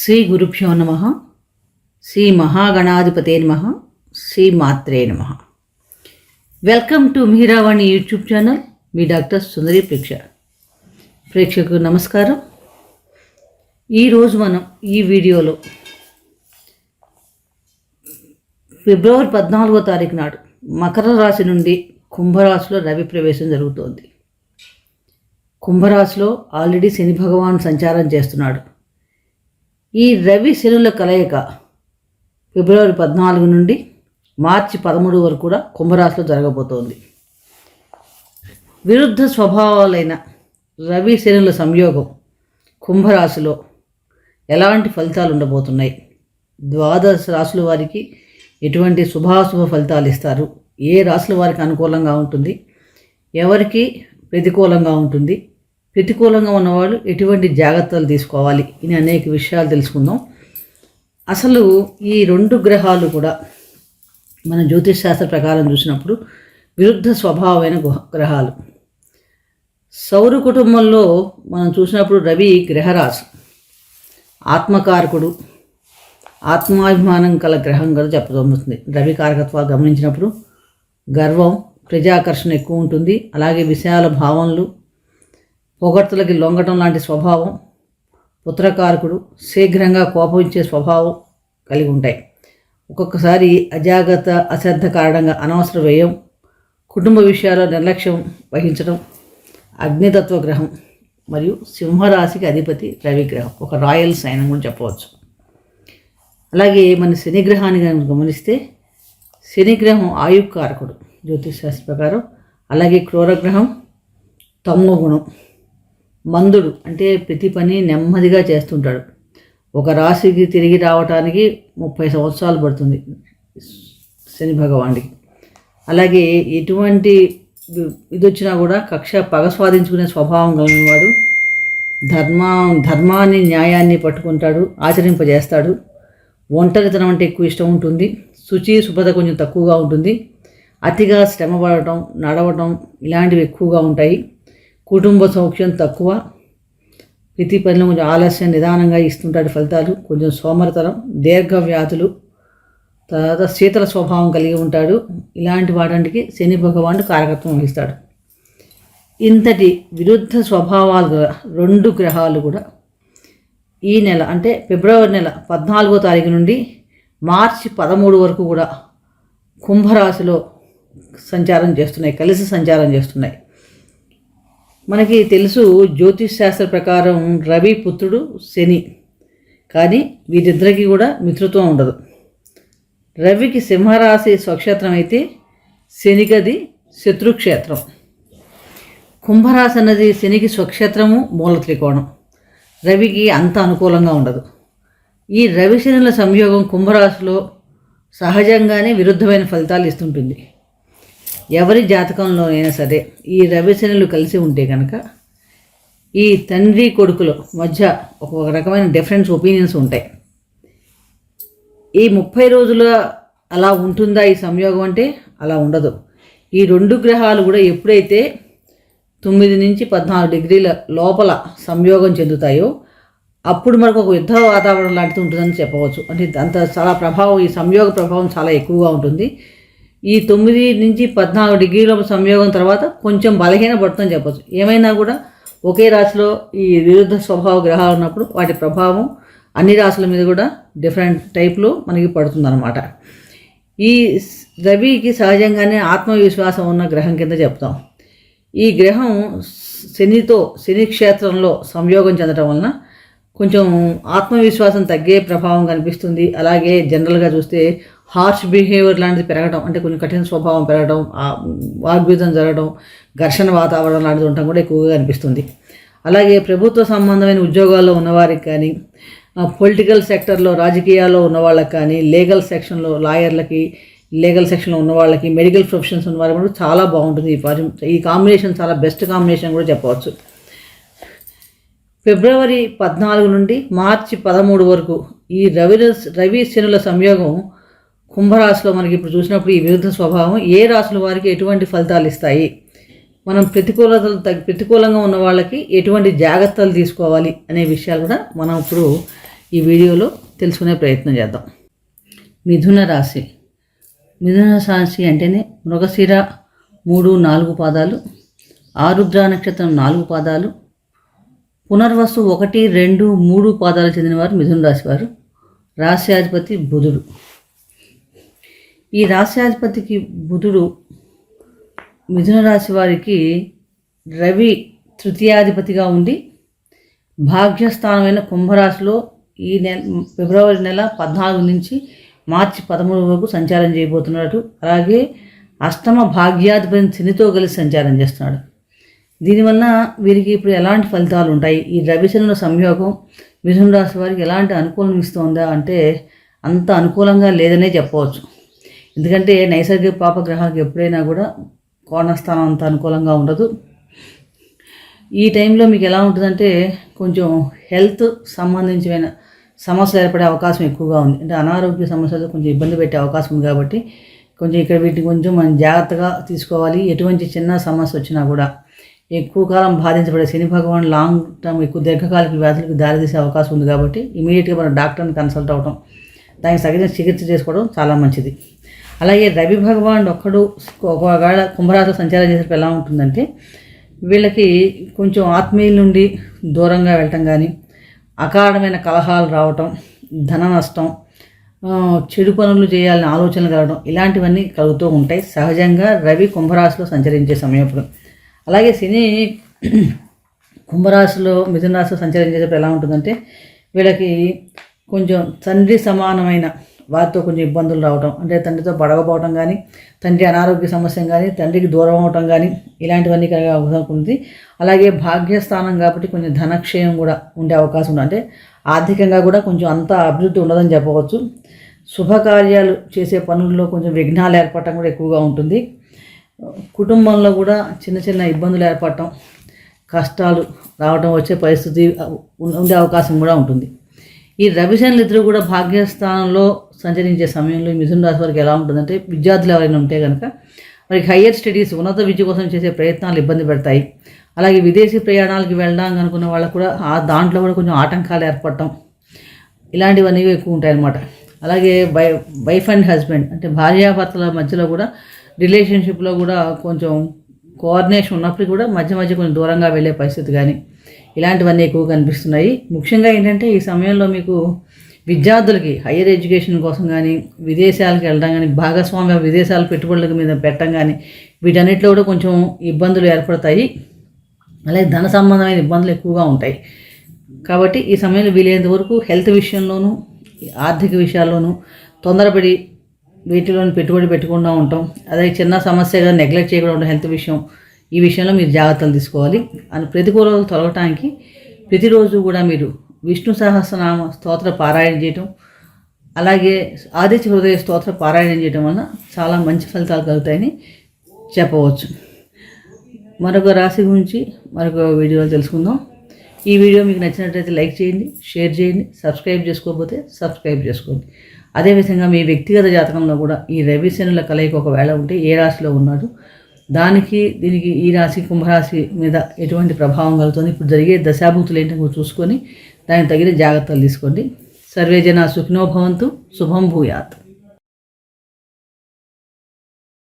శ్రీ గురుభ్యో నమ శ్రీ మహాగణాధిపతే నమ శ్రీ మాత్రే నమ. Welcome to Meeravani YouTube channel me doctor Sundari ప్రేక్ష. ప్రేక్షకు నమస్కారం. ఈరోజు మనం ఈ వీడియోలో ఫిబ్రవరి పద్నాలుగో తారీఖు నాడు మకర రాశి నుండి కుంభరాశిలో రవి ప్రవేశం జరుగుతోంది. కుంభరాశిలో ఆల్రెడీ శని భగవాన్ సంచారం చేస్తున్నాడు. ఈ రవి శనుల కలయిక ఫిబ్రవరి పద్నాలుగు నుండి మార్చి పదమూడు వరకు కూడా కుంభరాశిలో జరగబోతోంది. విరుద్ధ స్వభావాలైన రవి శనుల సంయోగం కుంభరాశిలో ఎలాంటి ఫలితాలు ఉండబోతున్నాయి? ద్వాదశ రాశుల వారికి ఎటువంటి శుభాశుభ ఫలితాలు ఇస్తారు? ఏ రాశుల వారికి అనుకూలంగా ఉంటుంది? ఎవరికి ప్రతికూలంగా ఉంటుంది? ప్రతికూలంగా ఉన్నవాళ్ళు ఎటువంటి జాగ్రత్తలు తీసుకోవాలి ఇని అనేక విషయాలు తెలుసుకుందాం. అసలు ఈ రెండు గ్రహాలు కూడా మన జ్యోతిష్ శాస్త్ర ప్రకారం చూసినప్పుడు విరుద్ధ స్వభావమైన గ్రహాలు. సౌర కుటుంబంలో మనం చూసినప్పుడు రవి గ్రహరాశి. ఆత్మకారకుడు ఆత్మాభిమానం కల గ్రహం కదా చెప్పబడుతుంది. రవి కారకత్వాలు గమనించినప్పుడు గర్వం ప్రజాకర్షణ ఎక్కువ ఉంటుంది. అలాగే విశాల భావనలు పొగడ్తలకి లొంగటం లాంటి స్వభావం పుత్రకారకుడు శీఘ్రంగా కోపించే స్వభావం కలిగి ఉంటాయి. ఒక్కొక్కసారి అజాగ్రత్త అశ్రద్ధ కారణంగా అనవసర వ్యయం కుటుంబ విషయాల్లో నిర్లక్ష్యం వహించడం అగ్నితత్వ గ్రహం మరియు సింహరాశికి అధిపతి రవిగ్రహం ఒక రాయల్ సైన్ అని కూడా చెప్పవచ్చు. అలాగే మన శనిగ్రహాన్ని కనుక గమనిస్తే శనిగ్రహం ఆయుకారకుడు జ్యోతిష్ శాస్త్ర ప్రకారం. అలాగే క్రూరగ్రహం తమో గుణం మందుడు అంటే ప్రతి పని నెమ్మదిగా చేస్తుంటాడు. ఒక రాశికి తిరిగి రావటానికి ముప్పై సంవత్సరాలు పడుతుంది శని భగవానుడికి. అలాగే ఎటువంటి ఇది వచ్చినా కూడా కక్ష పగ స్వాధించుకునే స్వభావం కలిగినవాడు ధర్మ ధర్మాన్ని న్యాయాన్ని పట్టుకుంటాడు ఆచరింపజేస్తాడు. ఒంటరితనం అంటే ఎక్కువ ఇష్టం ఉంటుంది. శుచి శుభ్రత కొంచెం తక్కువగా ఉంటుంది. అతిగా శ్రమ పడటం నడవటం ఇలాంటివి ఎక్కువగా ఉంటాయి. కుటుంబ సౌఖ్యం తక్కువ. ప్రతి పనిలో కొంచెం ఆలస్యం నిదానంగా ఇస్తుంటాడు ఫలితాలు. కొంచెం సోమరతనం దీర్ఘ వ్యాధులు తర్వాత శీతల స్వభావం కలిగి ఉంటాడు. ఇలాంటి వాటికి శని భగవానుడు కారకత్వం వహిస్తాడు. ఇంతటి విరుద్ధ స్వభావాలు గల రెండు గ్రహాలు కూడా ఈ నెల అంటే ఫిబ్రవరి నెల పద్నాలుగో తారీఖు నుండి మార్చి పదమూడు వరకు కూడా కుంభరాశిలో సంచారం చేస్తున్నాయి కలిసి సంచారం చేస్తున్నాయి. మనకి తెలుసు జ్యోతిష్ శాస్త్ర ప్రకారం రవి పుత్రుడు శని. కానీ వీరిద్దరికీ కూడా మిత్రత్వం ఉండదు. రవికి సింహరాశి స్వక్షేత్రం అయితే శనికది శత్రుక్షేత్రం కుంభరాశి అన్నది శనికి స్వక్షేత్రము మూల త్రికోణం. రవికి అంత అనుకూలంగా ఉండదు. ఈ రవి శనుల సంయోగం కుంభరాశిలో సహజంగానే విరుద్ధమైన ఫలితాలు ఇస్తుంటుంది. ఎవరి జాతకంలోనైనా సరే ఈ రవి శనులు కలిసి ఉంటే కనుక ఈ తండ్రి కొడుకుల మధ్య ఒక రకమైన డిఫరెన్స్ ఒపీనియన్స్ ఉంటాయి. ఈ ముప్పై రోజుల అలా ఉంటుందా ఈ సంయోగం అంటే అలా ఉండదు. ఈ రెండు గ్రహాలు కూడా ఎప్పుడైతే తొమ్మిది నుంచి పద్నాలుగు డిగ్రీల లోపల సంయోగం చెందుతాయో అప్పుడు మనకు ఒక యుద్ధ వాతావరణం లాంటిది ఉంటుందని చెప్పవచ్చు. అంటే అంత చాలా ప్రభావం ఈ సంయోగ ప్రభావం చాలా ఎక్కువగా ఉంటుంది. ఈ తొమ్మిది నుంచి పద్నాలుగు డిగ్రీల సంయోగం తర్వాత కొంచెం బలహీన పడుతుందని చెప్పవచ్చు ఏమైనా కూడా ఒకే రాశిలో ఈ విరుద్ధ స్వభావ గ్రహాలు ఉన్నప్పుడు వాటి ప్రభావం అన్ని రాశుల మీద కూడా డిఫరెంట్ టైప్లో మనకి పడుతుందన్నమాట. ఈ రవికి సహజంగానే ఆత్మవిశ్వాసం ఉన్న గ్రహం కింద చెప్తాం. ఈ గ్రహం శనితో శని క్షేత్రంలో సంయోగం చెందడం వలన కొంచెం ఆత్మవిశ్వాసం తగ్గే ప్రభావం కనిపిస్తుంది. అలాగే జనరల్గా చూస్తే హార్ష్ బిహేవియర్ లాంటిది పెరగడం అంటే కొంచెం కఠిన స్వభావం పెరగడం ఆ వాగ్విధం జరగడం ఘర్షణ వాతావరణం లాంటిది ఉండటం కూడా ఎక్కువగా కనిపిస్తుంది అలాగే ప్రభుత్వ సంబంధమైన ఉద్యోగాల్లో ఉన్నవారికి కానీ పొలిటికల్ సెక్టర్లో రాజకీయాల్లో ఉన్న వాళ్ళకి కానీ లీగల్ సెక్షన్లో లాయర్లకి లీగల్ సెక్షన్లో ఉన్న వాళ్ళకి మెడికల్ ప్రొఫెషన్స్ ఉన్న వాళ్ళకి కూడా చాలా బాగుంటుంది ఈ పరి- ఈ కాంబినేషన్ చాలా బెస్ట్ కాంబినేషన్ కూడా చెప్పవచ్చు. ఫిబ్రవరి పద్నాలుగు నుండి మార్చి పదమూడు వరకు ఈ రవి రవి శనుల సంయోగం కుంభరాశిలో మనకి ఇప్పుడు చూసినప్పుడు ఈ విరుద్ధ స్వభావం ఏ రాశుల వారికి ఎటువంటి ఫలితాలు ఇస్తాయి? మనం ప్రతికూలతలు తగ్గి ప్రతికూలంగా ఉన్న వాళ్ళకి ఎటువంటి జాగ్రత్తలు తీసుకోవాలి అనే విషయాలు కూడా మనం ఇప్పుడు ఈ వీడియోలో తెలుసుకునే ప్రయత్నం చేద్దాం. మిథున రాశి. మిథున రాశి అంటేనే మృగశిర మూడు నాలుగు పాదాలు ఆరుద్ర నక్షత్రం నాలుగు పాదాలు పునర్వసు ఒకటి రెండు మూడు పాదాలు చెందినవారు మిథున రాశి వారు రాశ్యాధిపతి బుధుడు. ఈ రాశ్యాధిపతికి బుధుడు మిథున రాశి వారికి రవి తృతీయాధిపతిగా ఉండి భాగ్యస్థానమైన కుంభరాశిలో ఈ నెల ఫిబ్రవరి నెల పద్నాలుగు నుంచి మార్చి పదమూడు వరకు సంచారం చేయబోతున్నాడు. అలాగే అష్టమ భాగ్యాధిపతి శనితో కలిసి సంచారం చేస్తున్నాడు. దీనివల్ల వీరికి ఇప్పుడు ఎలాంటి ఫలితాలు ఉంటాయి? ఈ రవిశనుల సంయోగం మిథున రాశి వారికి ఎలాంటి అనుకూలం ఇస్తుందా అంటే అంత అనుకూలంగా లేదనే చెప్పవచ్చు. ఎందుకంటే నైసర్గిక పాపగ్రహాలకు ఎప్పుడైనా కూడా కోణస్థానం అంత అనుకూలంగా ఉండదు. ఈ టైంలో మీకు ఎలా ఉంటుందంటే కొంచెం హెల్త్ సంబంధించిన సమస్యలు ఏర్పడే అవకాశం ఎక్కువగా ఉంది. అంటే అనారోగ్య సమస్యలు కొంచెం ఇబ్బంది పెట్టే అవకాశం ఉంది కాబట్టి కొంచెం ఇక్కడ వీటిని కొంచెం మనం జాగ్రత్తగా తీసుకోవాలి. ఎటువంటి చిన్న సమస్య వచ్చినా కూడా ఎక్కువ కాలం బాధించబడే శని భగవాన్ లాంగ్ టర్మ్ ఎక్కువ దీర్ఘకాలిక వ్యాధులకు దారితీసే అవకాశం ఉంది కాబట్టి ఇమీడియట్గా మనం డాక్టర్ని కన్సల్ట్ అవ్వటం దానికి తగిన చికిత్స చేసుకోవడం చాలా మంచిది. అలాగే రవి భగవాన్ ఒక్కడు ఒకవేళ కుంభరాశి సంచారం చేసేటప్పుడు ఎలా ఉంటుందంటే వీళ్ళకి కొంచెం ఆత్మీయుల నుండి దూరంగా వెళ్ళటం కానీ అకారణమైన కలహాలు రావటం ధన నష్టం చెడు పనులు చేయాలని ఆలోచనలు కలగడం ఇలాంటివన్నీ కలుగుతూ ఉంటాయి. సహజంగా రవి కుంభరాశిలో సంచరించే సమయప్పుడు. అలాగే శని కుంభరాశిలో మిథున రాశిలో సంచరించేటప్పుడు ఎలా ఉంటుందంటే వీళ్ళకి కొంచెం తండ్రి సమానమైన వారితో కొంచెం ఇబ్బందులు రావటం అంటే తండ్రితో పడకపోవటం కానీ తండ్రి అనారోగ్య సమస్య కానీ తండ్రికి దూరం అవటం కానీ ఇలాంటివన్నీ కలిగే అవకాశం ఉంది అలాగే భాగ్యస్థానం కాబట్టి కొంచెం ధనక్షయం కూడా ఉండే అవకాశం ఉంది. అంటే ఆర్థికంగా కూడా కొంచెం అంత అభివృద్ధి ఉండదని చెప్పవచ్చు. శుభకార్యాలు చేసే పనుల్లో కొంచెం విఘ్నాలు ఏర్పడటం కూడా ఎక్కువగా ఉంటుంది. కుటుంబంలో కూడా చిన్న చిన్న ఇబ్బందులు ఏర్పడటం కష్టాలు రావటం వచ్చే పరిస్థితి ఉండే అవకాశం కూడా ఉంటుంది. ఈ రవిశనులు ఇద్దరు కూడా భాగ్యస్థానంలో సంచరించే సమయంలో మిథున రాశి వారికి ఎలా ఉంటుందంటే విద్యార్థులు ఎవరైనా ఉంటే కనుక మరి హయ్యర్ స్టడీస్ ఉన్నత విద్య కోసం చేసే ప్రయత్నాలు ఇబ్బంది పెడతాయి. అలాగే విదేశీ ప్రయాణాలకు వెళ్ళడం అనుకున్న వాళ్ళకు కూడా ఆ దాంట్లో కూడా కొంచెం ఆటంకాలు ఏర్పడటం ఇలాంటివన్నీ ఎక్కువ ఉంటాయి అన్నమాట. అలాగే వై వైఫ్ అండ్ హస్బెండ్ అంటే భార్యాభర్తల మధ్యలో కూడా రిలేషన్షిప్లో కూడా కొంచెం కోఆర్డినేషన్ ఉన్నప్పటికీ కూడా మధ్య మధ్య కొంచెం దూరంగా వెళ్ళే పరిస్థితి కానీ ఇలాంటివన్నీ ఎక్కువ కనిపిస్తున్నాయి. ముఖ్యంగా ఏంటంటే ఈ సమయంలో మీకు విద్యార్థులకి హయ్యర్ ఎడ్యుకేషన్ కోసం కానీ విదేశాలకు వెళ్ళడం కానీ భాగస్వామ్య విదేశాల పెట్టుబడుల మీద పెట్టడం కానీ వీటన్నిటిలో కూడా కొంచెం ఇబ్బందులు ఏర్పడతాయి. అలాగే ధన సంబంధమైన ఇబ్బందులు ఎక్కువగా ఉంటాయి. కాబట్టి ఈ సమయంలో వీలైనంత వరకు హెల్త్ విషయంలోనూ ఆర్థిక విషయాల్లోనూ తొందరపడి వీటిలోని పెట్టుబడి పెట్టకుండా ఉంటాం. అదే చిన్న సమస్యగా నెగ్లెక్ట్ చేయకుండా ఉండడం హెల్త్ విషయం. ఈ విషయంలో మీరు జాగ్రత్తలు తీసుకోవాలి. అని ప్రతికూలతలు తొలగటానికి ప్రతిరోజు కూడా మీరు విష్ణు సహస్రనామ స్తోత్ర పారాయణ చేయటం అలాగే ఆదిత్య హృదయ స్తోత్ర పారాయణం చేయడం వలన చాలా మంచి ఫలితాలు కలుగుతాయని చెప్పవచ్చు. మరొక రాశి గురించి మరొక వీడియోలో తెలుసుకుందాం. ఈ వీడియో మీకు నచ్చినట్లయితే లైక్ చేయండి షేర్ చేయండి సబ్స్క్రైబ్ చేసుకోకపోతే సబ్స్క్రైబ్ చేసుకోండి. అదేవిధంగా మీ వ్యక్తిగత జాతకంలో కూడా ఈ రవిశనుల కలయిక ఒకవేళ ఉంటే ఏ రాశిలో ఉన్నాడు? దానికి దీనికి ఈ రాశి కుంభరాశి మీద ఎటువంటి ప్రభావం కలుగుతుంది? ఇప్పుడు జరిగే దశాభూతులు ఏంటో చూసుకొని దానికి తగిన జాగ్రత్తలు తీసుకోండి. సర్వేజన సుఖినోభవంతు శుభం భూయాత్.